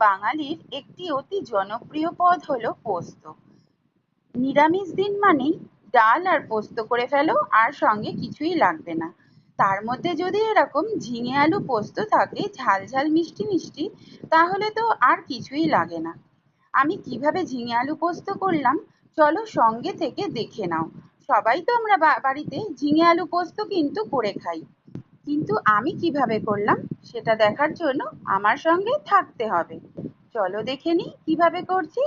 বাঙালির একটি অতি জনপ্রিয় পদ হলো পোস্ত। নিরামিষ দিন মানেই ডাল আর পোস্ত করে ফেলো, আর সঙ্গে কিছুই লাগবে না। তার মধ্যে যদি এরকম ঝিঙে আলু পোস্ত থাকে, ঝাল ঝাল মিষ্টি মিষ্টি, তাহলে তো আর কিছুই লাগে না। আমি কীভাবে ঝিঙে আলু পোস্ত করলাম? চলো সঙ্গে থেকে দেখে নাও। সবাই তো আমরা বাড়িতে ঝিঙে আলু পোস্ত কিন্তু করে খাই। কিন্তু আমি কীভাবে করলাম সেটা দেখার জন্য আমার সঙ্গে থাকতে হবে। চলো দেখে নিই কীভাবে করছি।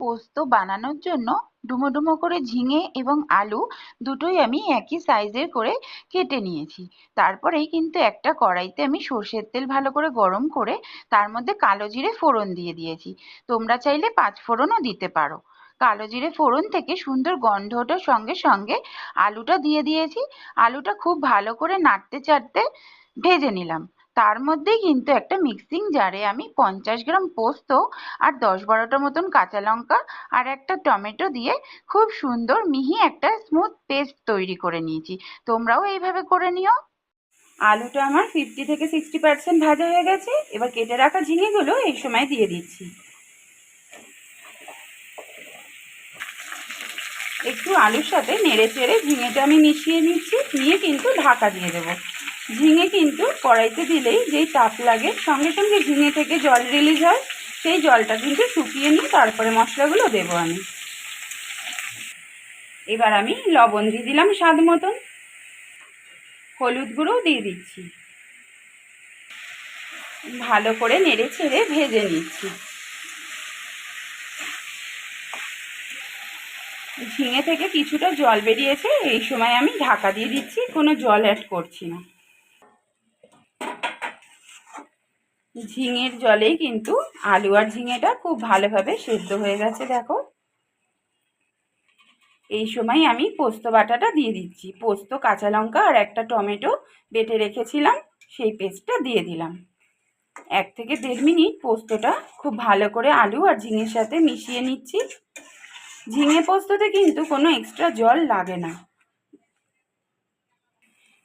পোস্ত বানানোর জন্য ডুমো ডুমো করে ঝিঙে এবং আলু দুটোই আমি একই সাইজের করে কেটে নিয়েছি। তারপরেই কিন্তু একটা কড়াইতে আমি সর্ষের তেল ভালো করে গরম করে তার মধ্যে কালো জিরে ফোড়ন দিয়ে দিয়েছি। তোমরা চাইলে পাঁচ ফোড়নও দিতে পারো। কালো জিরে ফোড়ন থেকে সুন্দর গন্ধ ওঠার সঙ্গে সঙ্গে আলুটা দিয়ে দিয়েছি। আলুটা খুব ভালো করে নাড়তে চাড়তে ভেজে নিলাম। তার মধ্যেই কিন্তু একটা মিক্সিং জারে আমি পঞ্চাশ গ্রাম পোস্ত আর দশ বারোটা মতন কাঁচা লঙ্কা আর একটা টমেটো দিয়ে খুব সুন্দর মিহি একটা স্মুথ পেস্ট তৈরি করে নিয়েছি। তোমরাও এইভাবে করে নিও। আলুটা আমার ফিফটি থেকে সিক্সটি পার্সেন্ট ভাজা হয়ে গেছে। এবার কেটে রাখা ঝিঙেগুলো এই সময় দিয়ে দিচ্ছি। একটু আলুর সাথে নেড়ে চেড়ে ঝিঙেটা আমি মিশিয়ে নিচ্ছি। নিয়ে কিন্তু ঢাকা দিয়ে দেবো। ঝিঙে কিন্তু কড়াইতে দিলেই যেই তাপ লাগে, সঙ্গে সঙ্গে ঝিঙে থেকে জল রিলিজ হয়, সেই জলটা কিন্তু শুকিয়ে নিয়ে তারপরে মশলাগুলো দেবো আমি। এবার আমি লবণ দিয়ে দিলাম স্বাদ মতন। হলুদ গুঁড়োও দিয়ে দিচ্ছি। ভালো করে নেড়ে ছেড়ে ভেজে নিচ্ছি। ঝিঙে থেকে কিছুটা জল বেরিয়েছে, এই সময় আমি ঢাকা দিয়ে দিচ্ছি, কোনো জল অ্যাড করছি না। ঝিঙের জলেই কিন্তু আলু আর ঝিঙেটা খুব ভালোভাবে সেদ্ধ হয়ে গেছে, দেখো। এই সময় আমি পোস্ত বাটাটা দিয়ে দিচ্ছি। পোস্ত, কাঁচা লঙ্কা আর একটা টমেটো বেটে রেখেছিলাম, সেই পেস্টটা দিয়ে দিলাম। এক থেকে দেড় মিনিট পোস্তটা খুব ভালো করে আলু আর ঝিঙের সাথে মিশিয়ে নিচ্ছি। ঝিঙে পোস্ততে কিন্তু কোনো এক্সট্রা জল লাগে না।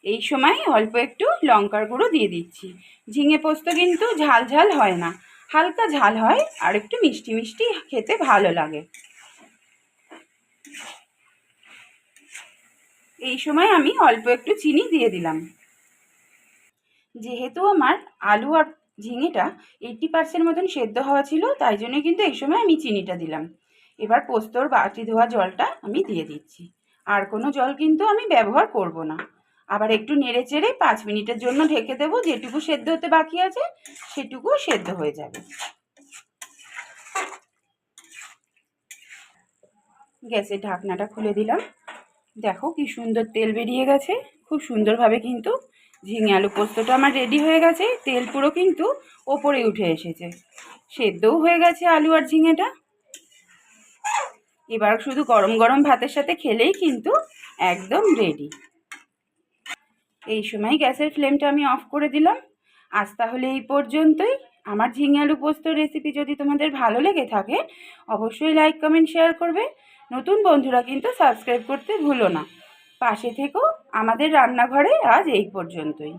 এই সময় অল্প একটু লঙ্কার গুঁড়ো দিয়ে দিচ্ছি। ঝিঙে পোস্ত কিন্তু ঝাল ঝাল হয় না। হালকা ঝাল হয় আর একটু মিষ্টি মিষ্টি খেতে ভালো লাগে। এই সময় আমি অল্প একটু চিনি দিয়ে দিলাম। যেহেতু আমার আলু আর ঝিঙেটা এইটটি পার্সেন্ট মতন সেদ্ধ হওয়া ছিল, তাই জন্য কিন্তু এই সময় আমি চিনিটা দিলাম। এবার পোস্তর বাটি ধোয়া জলটা আমি দিয়ে দিচ্ছি। আর কোনো জল কিন্তু আমি ব্যবহার করব না। আবার একটু নেড়ে চেড়ে পাঁচ মিনিটের জন্য ঢেকে দেবো। যেটুকু সেদ্ধ হতে বাকি আছে, সেটুকু সেদ্ধ হয়ে যাবে। গ্যাসের ঢাকনাটা খুলে দিলাম। দেখো কি সুন্দর তেল বেরিয়ে গেছে। খুব সুন্দরভাবে কিন্তু ঝিঙে আলু পোস্তটা আমার রেডি হয়ে গেছে। তেল পুরো কিন্তু ওপরে উঠে এসেছে। সেদ্ধও হয়ে গেছে আলু আর ঝিঙেটা। এবার শুধু গরম গরম ভাতের সাথে খেলেই কিন্তু একদম রেডি এই সময় গ্যাসের ফ্লেমটা আমি অফ করে দিলাম। আজ তাহলে এই পর্যন্তই। আমার ঝিঙে আলু পোস্ত রেসিপি যদি তোমাদের ভালো লেগে থাকে, অবশ্যই লাইক কমেন্ট শেয়ার করবে। নতুন বন্ধুরা কিন্তু সাবস্ক্রাইব করতে ভুলো না। পাশে থেকেও আমাদের রান্নাঘরে আজ এই পর্যন্তই।